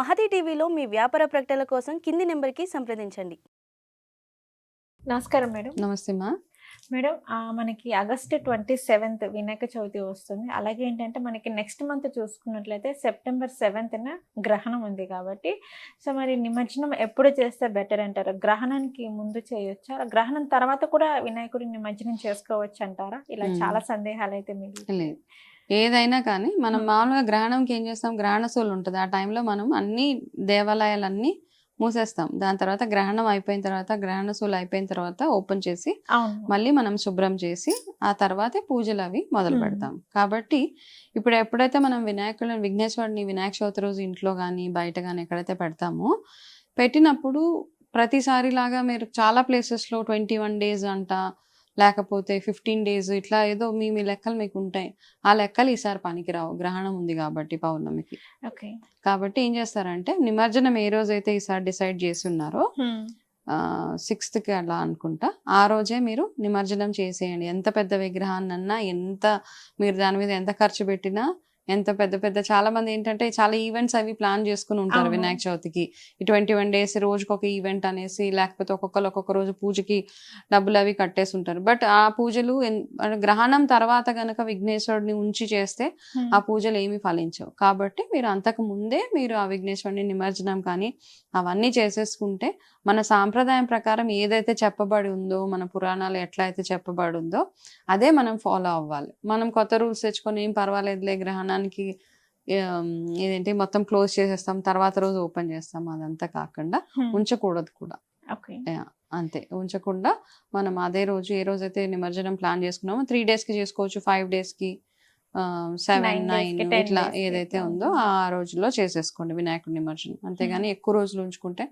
మహతి టీవీలో మీ వ్యాపార ప్రకటనల కోసం కింది నెంబర్కి సంప్రదించండి. నమస్కారం మేడం. నమస్తే మా. మేడం ఆ, మనకి August twenty seventh Vinayaka Chavithi వస్తుంది. అలాగే ఏంటంటే మనకి నెక్స్ట్ మంత్ చూసుకున్నట్లయితే సెప్టెంబర్ సెవెంత్న గ్రహణం ఉంది కాబట్టి సో మరి నిమజ్జనం ఎప్పుడు చేస్తే బెటర్ అంటారు? గ్రహణానికి ముందు చేయొచ్చా? గ్రహణం తర్వాత కూడా వినాయకుడి నిమజ్జనం చేసుకోవచ్చు అంటారా? ఇలా. చాలా సందేహాలు అయితే లేదు. ఏదైనా కానీ మనం మ్మ్. మామూలుగా గ్రహణంకి ఏం చేస్తాం? గ్రహణ సూలు ఉంటుంది. ఆ టైంలో మనం అన్ని దేవాలయాలన్నీ మూసేస్తాం. దాని తర్వాత గ్రహణం అయిపోయిన తర్వాత గ్రహణ సూలు అయిపోయిన తర్వాత ఓపెన్ చేసి మళ్ళీ మనం శుభ్రం చేసి ఆ తర్వాతే పూజలు అవి మొదలు. పెడతాం. కాబట్టి ఇప్పుడు ఎప్పుడైతే మనం వినాయకుడిని విఘ్నేశ్వరుని వినాయక చవితి రోజు ఇంట్లో కానీ బయట కానీ ఎక్కడైతే పెడతామో పెట్టినప్పుడు ప్రతిసారి లాగా మీరు చాలా ప్లేసెస్లో ట్వంటీ వన్ డేస్ అంట లేకపోతే ఫిఫ్టీన్ డేస్ ఇట్లా ఏదో మీ మీ లెక్కలు మీకు ఉంటాయి. ఆ లెక్కలు ఈసారి పనికిరావు. గ్రహణం ఉంది కాబట్టి పౌర్ణమికి. ఓకే. కాబట్టి ఏం చేస్తారంటే నిమజ్జనం ఏ రోజైతే ఈసారి డిసైడ్ చేసి ఉన్నారో సిక్స్త్కి అలా అనుకుంటా. ఆ రోజే మీరు నిమజ్జనం చేసేయండి. ఎంత పెద్ద విగ్రహాన్నన్నా ఎంత మీరు దాని మీద ఎంత ఖర్చు పెట్టినా ఎంత పెద్ద పెద్ద చాలా మంది ఏంటంటే చాలా ఈవెంట్స్ అవి ప్లాన్ చేసుకుని ఉంటారు. వినాయక చవితికి. ఈ ట్వంటీ వన్ డేస్ రోజుకి ఒక ఈవెంట్ అనేసి లేకపోతే ఒక్కొక్కరు ఒక్కొక్క రోజు పూజకి డబ్బులు అవి కట్టేసి ఉంటారు. బట్ ఆ పూజలు గ్రహణం తర్వాత గనక విఘ్నేశ్వరుడిని ఉంచి చేస్తే ఆ పూజలు ఏమీ ఫలించవు. కాబట్టి మీరు అంతకు ముందే మీరు ఆ విఘ్నేశ్వరుని నిమజ్జనం కానీ అవన్నీ చేసేసుకుంటే మన సాంప్రదాయం ప్రకారం ఏదైతే చెప్పబడి ఉందో మన పురాణాలు ఎట్లా అయితే చెప్పబడి ఉందో అదే మనం ఫాలో అవ్వాలి. మనం కొత్త రూల్స్ తెచ్చుకొని ఏం పర్వాలేదులే గ్రహణానికి ఆమ్, ఏదేంటి మొత్తం క్లోజ్ చేసేస్తాం తర్వాత రోజు ఓపెన్ చేస్తాం అదంతా కాకుండా ఉంచకూడదు కూడా. అంతే. ఉంచకుండా మనం అదే రోజు ఏ రోజైతే నిమజ్జనం ప్లాన్ చేసుకున్నామో త్రీ డేస్కి చేసుకోవచ్చు ఫైవ్ డేస్కి సెవెన్ నైన్ ఇట్లా. ఏదైతే ఉందో ఆ రోజుల్లో చేసేసుకోండి వినాయకుడి నిమజ్జనం. అంతేగాని ఎక్కువ రోజులు ఉంచుకుంటే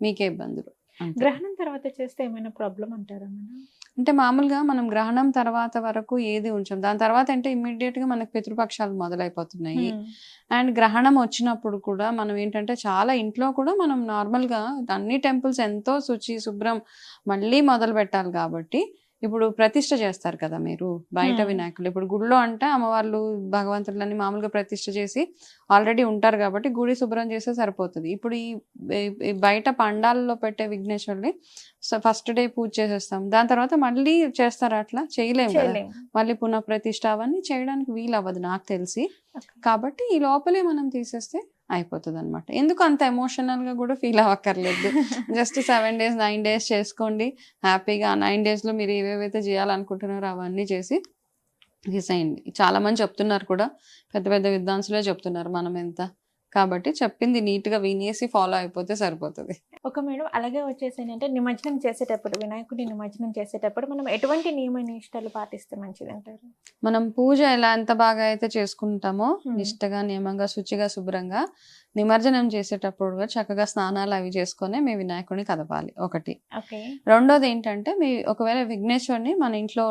మీకే ఇబ్బందులు. గ్రహణం తర్వాత చేస్తే ఏమైనా ప్రాబ్లం అంటారా మేడం అంటే మామూలుగా మనం గ్రహణం తర్వాత వరకు ఏది ఉంచాం. దాని తర్వాత అంటే ఇమ్మీడియట్గా మనకు పితృపక్షాలు మొదలైపోతున్నాయి. అండ్ గ్రహణం వచ్చినప్పుడు కూడా మనం ఏంటంటే చాలా ఇంట్లో కూడా మనం నార్మల్గా అన్ని టెంపుల్స్ ఎంతో శుచి శుభ్రం మళ్ళీ మొదలు పెట్టాలి కాబట్టి ఇప్పుడు ప్రతిష్ట చేస్తారు కదా మీరు బయట. వినాయకులు. ఇప్పుడు గుడిలో అంటే అమ్మవార్లు భగవంతులని మామూలుగా ప్రతిష్ట చేసి ఆల్రెడీ ఉంటారు కాబట్టి గుడి శుభ్రం చేస్తే సరిపోతుంది. ఇప్పుడు ఈ బయట పండాలలో పెట్టే విఘ్నేశ్వరుని ఫస్ట్ డే పూజ చేసేస్తాం. దాని తర్వాత మళ్ళీ చేస్తారా అట్లా? చేయలేము కదా. మళ్ళీ పునః ప్రతిష్ట అవన్నీ చేయడానికి వీలు అవ్వదు నాకు తెలిసి. కాబట్టి ఈ లోపలే మనం తీసేస్తే అయిపోతుంది అనమాట ఎందుకు అంత ఎమోషనల్గా కూడా feel అవ్వక్కర్లేదు. Just seven days nine days చేసుకోండి. హ్యాపీగా ఆ నైన్ డేస్లో మీరు ఏవేవైతే చేయాలనుకుంటున్నారో అవన్నీ చేసి తీసేయండి. చాలా మంది చెప్తున్నారు కూడా. పెద్ద పెద్ద విద్వాంసులే చెప్తున్నారు మనం ఎంత కాబట్టి చెప్పింది నీట్గా వినేసి ఫాలో అయిపోతే సరిపోతుంది ఒక మేడం అలాగే వచ్చేసి ఏంటంటే నిమజ్జనం చేసేటప్పుడు వినాయకుడి నిమజ్జనం చేసేటప్పుడు మనం ఎటువంటి నియమ నిష్టలు పాటిస్తే మంచిది అంటారు మనం పూజ ఎలా ఎంత బాగా అయితే చేసుకుంటామో. నిష్టగా నియమంగా శుచిగా శుభ్రంగా నిమజ్జనం చేసేటప్పుడు కూడా చక్కగా స్నానాలు అవి చేసుకొని మీ వినాయకుడిని కదపాలి ఒకటి. రెండోది ఏంటంటే మీ ఒకవేళ విఘ్నేశ్వరుని మన ఇంట్లో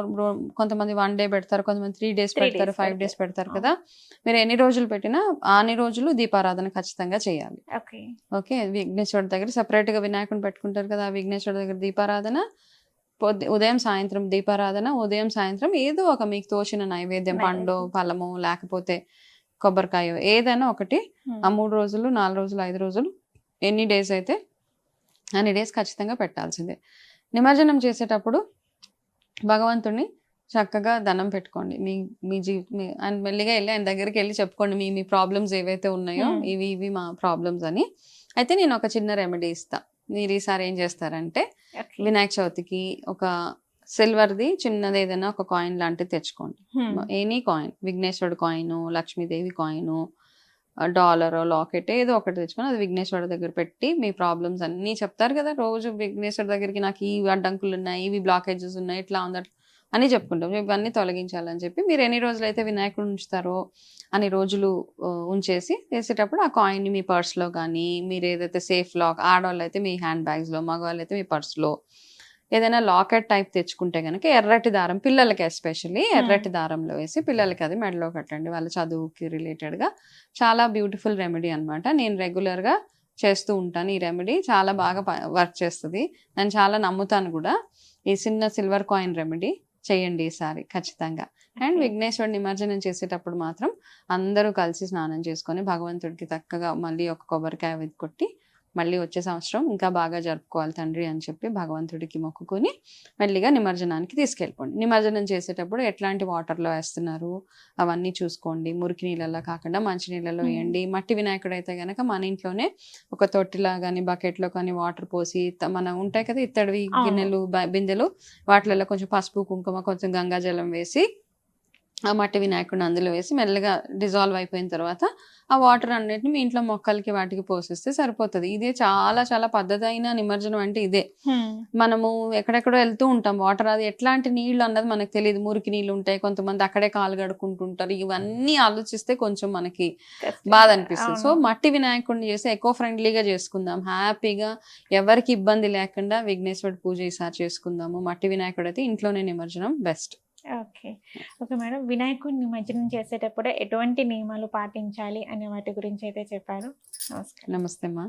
కొంతమంది వన్ డే పెడతారు కొంతమంది త్రీ డేస్ పెడతారు ఫైవ్ డేస్ పెడతారు. కదా. మీరు ఎన్ని రోజులు పెట్టినా అన్ని రోజులు దీపారాధన ఖచ్చితంగా చేయాలి. ఓకే. విఘ్నేశ్వరుడి దగ్గర separate గా వినాయకుని పెట్టుకుంటారు కదా ఆ విఘ్నేశ్వరుడి దగ్గర దీపారాధన ఉదయం సాయంత్రం దీపారాధన ఉదయం సాయంత్రం ఏదో ఒక మీకు తోచిన నైవేద్యం పండు. ఫలము లేకపోతే కొబ్బరికాయ ఏదైనా ఒకటి ఆ మూడు రోజులు నాలుగు రోజులు ఐదు రోజులు ఎన్ని డేస్ అయితే అన్ని డేస్ ఖచ్చితంగా పెట్టాల్సిందే. నిమజ్జనం చేసేటప్పుడు భగవంతుడిని చక్కగా దండం పెట్టుకోండి. మీ మీ జీ మీ ఆయన మెల్లిగా వెళ్ళి ఆయన దగ్గరికి వెళ్ళి చెప్పుకోండి మీ మీ ప్రాబ్లమ్స్ ఏవైతే ఉన్నాయో. ఇవి ఇవి మా ప్రాబ్లమ్స్ అని. అయితే నేను ఒక చిన్న రెమెడీ ఇస్తా. మీరు ఈసారి ఏం చేస్తారంటే వినాయక చవితికి ఒక సిల్వర్ది చిన్నది ఏదైనా ఒక కాయిన్ లాంటిది తెచ్చుకోండి. ఎనీ కాయిన్ విఘ్నేశ్వరుడు coin Lakshmidevi coin dollar locket ఏదో ఒకటి తెచ్చుకొని అది విఘ్నేశ్వరుడు దగ్గర పెట్టి మీ ప్రాబ్లమ్స్ అన్నీ చెప్తారు కదా. రోజు విఘ్నేశ్వరుడు దగ్గరికి నాకు ఈ అడ్డంకులు ఉన్నాయి ఇవి బ్లాకేజెస్ ఉన్నాయి ఇట్లా ఉంది అట్లా అని చెప్పుకుంటాం. ఇవన్నీ తొలగించాలని చెప్పి మీరు ఎన్ని రోజులు అయితే వినాయకుడు ఉంచుతారో అన్ని రోజులు ఉంచేసి చేసేటప్పుడు ఆ కాయిన్ని మీ పర్స్లో కానీ మీరు ఏదైతే సేఫ్ లాక్ ఆడవాళ్ళు అయితే మీ హ్యాండ్ బ్యాగ్స్లో మగవాళ్ళు అయితే మీ పర్స్లో ఏదైనా లాకెట్ టైప్ తెచ్చుకుంటే కనుక ఎర్రటి దారం పిల్లలకి ఎస్పెషల్లీ ఎర్రటి దారంలో వేసి పిల్లలకి అది మెడలో కట్టండి. వాళ్ళ చదువుకి రిలేటెడ్గా చాలా బ్యూటిఫుల్ రెమెడీ అన్నమాట. నేను రెగ్యులర్గా చేస్తూ ఉంటాను ఈ రెమెడీ. చాలా బాగా వర్క్ చేస్తుంది. నేను చాలా నమ్ముతాను కూడా. ఈ చిన్న సిల్వర్ కాయిన్ రెమెడీ చేయండి ఈసారి ఖచ్చితంగా. అండ్ విఘ్నేశ్వరుడు నిమజ్జనం చేసేటప్పుడు మాత్రం అందరూ కలిసి స్నానం చేసుకొని భగవంతుడికి చక్కగా మళ్ళీ ఒక కొబ్బరికాయ కొట్టి మళ్ళీ వచ్చే సంవత్సరం ఇంకా బాగా జరుపుకోవాలి తండ్రి అని చెప్పి భగవంతుడికి మొక్కుకొని మెల్లిగా నిమజ్జనానికి తీసుకెళ్ళిపోండి నిమజ్జనం చేసేటప్పుడు ఎట్లాంటి వాటర్లో వేస్తున్నారు అవన్నీ చూసుకోండి మురికి నీళ్ళలో కాకుండా మంచి నీళ్ళలో. వేయండి మట్టి వినాయకుడు అయితే గనక మన ఇంట్లోనే ఒక తొట్టిలా కానీ బకెట్లో కానీ వాటర్ పోసి మన ఉంటాయి కదా ఇత్తడివి. గిన్నెలు బిందెలు వాటిలలో కొంచెం పసుపు కుంకుమ కొంచెం గంగాజలం వేసి ఆ మట్టి వినాయకుడిని అందులో వేసి మెల్లగా డిజాల్వ్ అయిపోయిన తర్వాత ఆ వాటర్ అన్నిటిని మీ ఇంట్లో మొక్కలకి వాటికి పోషిస్తే సరిపోతుంది. ఇదే చాలా చాలా పద్ధతి అయిన నిమజ్జనం అంటే ఇదే. మనము ఎక్కడెక్కడో వెళ్తూ ఉంటాం. వాటర్ అది ఎట్లాంటి నీళ్ళు అన్నది మనకు తెలియదు. మురికి నీళ్ళు ఉంటాయి. కొంతమంది అక్కడే కాలు కడుక్కుంటుంటారు ఇవన్నీ ఆలోచిస్తే కొంచెం మనకి బాధ అనిపిస్తుంది. సో మట్టి వినాయకుడిని చేసి ఎకో ఫ్రెండ్లీగా చేసుకుందాం. హ్యాపీగా ఎవరికి ఇబ్బంది లేకుండా విఘ్నేశ్వరుడు పూజ ఈసారి చేసుకుందాము. మట్టి వినాయకుడు అయితే ఇంట్లోనే నిమజ్జనం బెస్ట్ ఓకే. Okay madam. వినాయకుడిని నిమజ్జనం చేసేటప్పుడు ఎటువంటి నియమాలు పాటించాలి అనే వాటి గురించి అయితే చెప్పారు. నమస్కారం. నమస్తే అమ్మా